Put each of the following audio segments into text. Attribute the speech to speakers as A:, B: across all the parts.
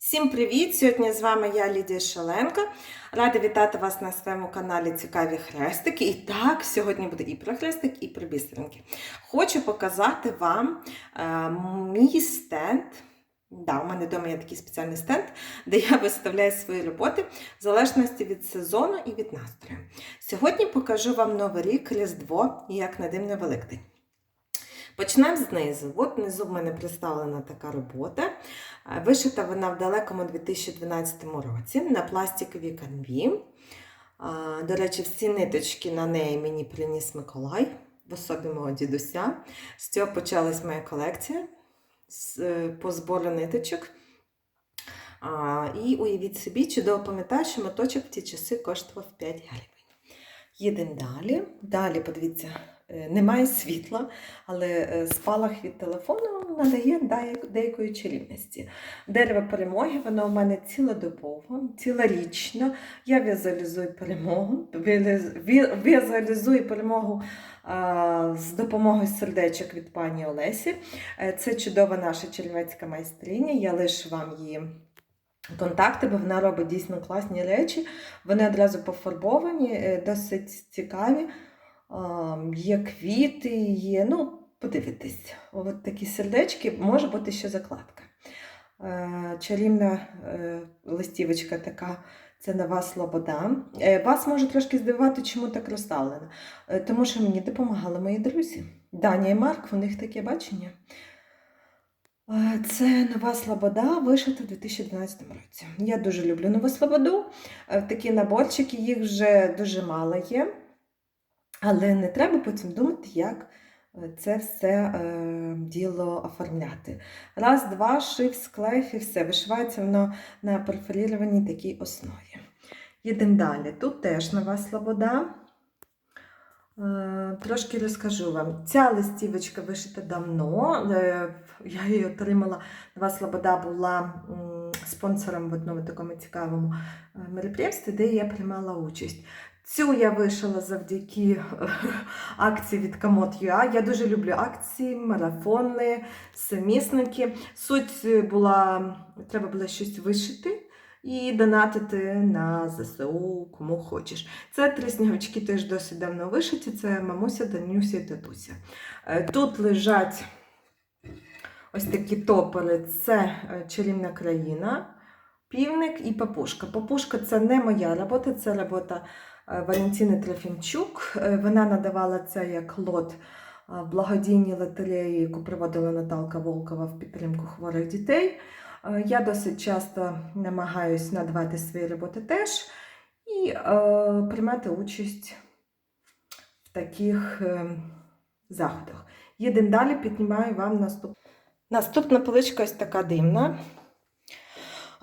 A: Всім привіт! Сьогодні з вами я Лідія Шаленко. Рада вітати вас на своєму каналі Цікаві хрестики. І так, сьогодні буде і про хрестик, і про бісеринки. Хочу показати вам е, мій стенд. Да, у мене вдома є такий спеціальний стенд, де я виставляю свої роботи в залежності від сезону і від настрою. Сьогодні покажу вам Новий рік, Різдво і як на дивний Великдень. Почнемо знизу. От внизу в мене представлена така робота. Е, Вишита вона в далекому 2012 році на пластиковій канві. До речі, всі ниточки на неї мені приніс Миколай в особі мого дідуся. З цього почалась моя колекція е, по збору ниточок. А, І уявіть собі, чудово пам'ятаю, що моточок в ті часи коштував 5 гривень. Їдемо далі. Далі, подивіться, е, немає світла, але е, спалах від телефону надає дає- деякої чарівності. Дерево перемоги, воно у мене цілодобово, цілорічно. Я візуалізую перемогу, візуалізую перемогу з допомогою сердечок від пані Олесі. Е, Це чудова наша чернівецька майстриня. Я лишу вам її контакти, бо вона робить дійсно класні речі. Вони одразу пофарбовані, е, досить цікаві. Є квіти, є. Ну, подивитись, от такі сердечки, може бути ще закладка. Е, Чарівна е, листівочка така. Це нова слобода. Е, Вас може трошки здивувати, чому так розставлено. Е, Тому що мені допомагали мої друзі. Даня і Марк, у них таке бачення. Це нова слобода, вишита у 2012 році. Я дуже люблю нову слободу. Такі наборчики, їх вже дуже мало є. Але не треба потім думати, як е, це все е, діло оформляти. Раз, два, шив, склеїв і все. Вишивається воно на перфорірованій такій основі. Їдемо далі. Тут теж нова слобода. Е, Трошки розкажу вам. Ця листівочка вишита давно. Е, Я її отримала. Нова Слобода була спонсором в одному такому цікавому мероприємстві, де я приймала участь. Цю я вишила завдяки е, акції від Комод.ua. Я дуже люблю акції, марафони, самісники. Суть е, була, треба було щось вишити і донатити на ЗСУ, кому хочеш. Це три сніговички теж досить давно вишиті. Це мамуся, Данюся і татуся. Е, Тут лежать ось такі топори. Це чарівна країна, півник і папушка. Папушка це не моя робота, це робота Валентини Трофімчук. Е, Вона надавала це як лот е, в благодійній лотереї, яку проводила Наталка Волкова в підтримку хворих дітей. Е, Я досить часто намагаюся надавати свої роботи теж і е, приймати участь в таких е, заходах. Їдемо далі, піднімаю вам наступ... наступна поличка ось така дивна.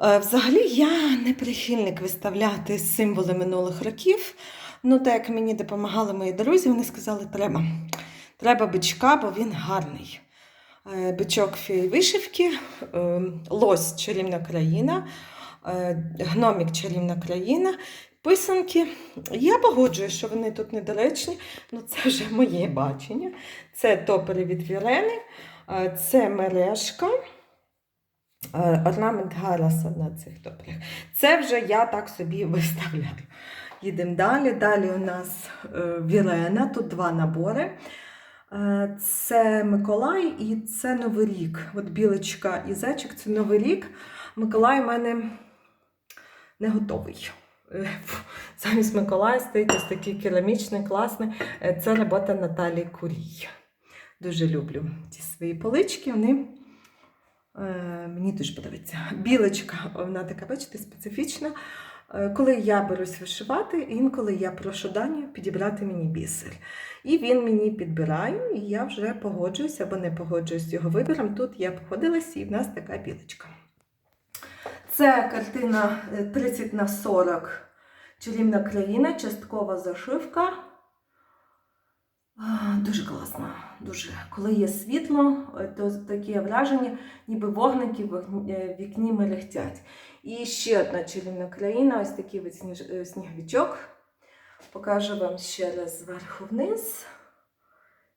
A: Е, Взагалі я не прихильник виставляти символи минулих років. Ну, так як мені допомагали мої друзі, вони сказали, треба. Треба бичка, бо він гарний. Е, Бичок вишивки, е, лось чарівна країна, гномік чарівна країна, писанки. Я погоджуюсь, що вони тут недоречні, ну це вже моє бачення. Це топери від Вірени, це мережка. Е, Орнамент Гараса на цих топерах. Це вже я так собі виставляю. Їдемо далі. Далі у нас е, Вірена, тут два набори. Е, Це Миколай і це Новий рік. От білочка і зайчик це Новий рік. Миколай у мене не готовий. Замість Миколая стоїть ось такий керамічний, класний. Це робота Наталії Курій. Дуже люблю ці свої полички. Вони мені дуже подобаються. Білочка, вона така, бачите, специфічна. Е, Коли я берусь вишивати, інколи я прошу Даню підібрати мені бісер. І він мені підбирає, і я вже погоджуюсь або не погоджуюсь з його вибором. Тут я погодилася, і в нас така білочка. Це картина е, 30 на 40 Чарівна країна, часткова зашивка. Дуже класно. Дуже. Коли є світло, е, то таке враження, ніби вогники в е, вікні мерехтять. І ще одна чарівна країна, ось такий сніж- е, сніговичок. Покажу вам ще раз зверху вниз.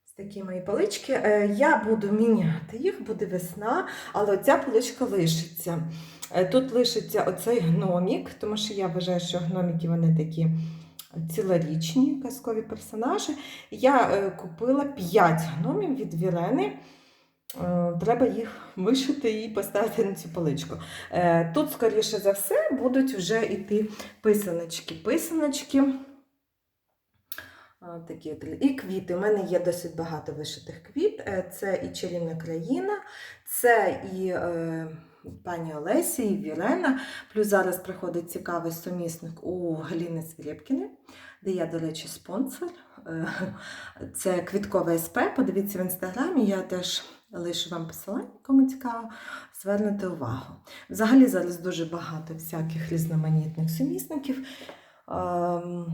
A: Ось такі мої полички. Е, Я буду міняти їх, буде весна, але ця поличка лишиться. Тут лишиться оцей гномік, тому що я вважаю, що гноміки вони такі цілорічні казкові персонажі. Я е, купила 5 гномів від Вірени. Е, Треба їх вишити і поставити на цю поличку. Е, Тут, скоріше за все, будуть вже йти писаночки. Писаночки. Такі. І квіти. У мене є досить багато вишитих квіт. Це і чарівна країна, це і пані Олесі, і Вірена. Плюс зараз приходить цікавий сумісник у Галіни Свірєпкіни, де я, до речі, спонсор. Е, Це квіткове СП. Подивіться в інстаграмі, я теж лишу вам посилання, кому цікаво, звернете увагу. Взагалі зараз дуже багато всяких різноманітних сумісників. Ем,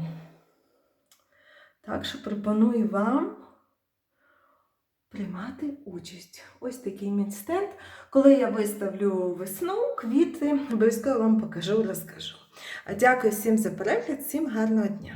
A: Так що пропоную вам приймати участь. Ось такий мій стенд. Коли я виставлю весну, квіти, обов'язково вам покажу, розкажу. Дякую всім за перегляд, всім гарного дня!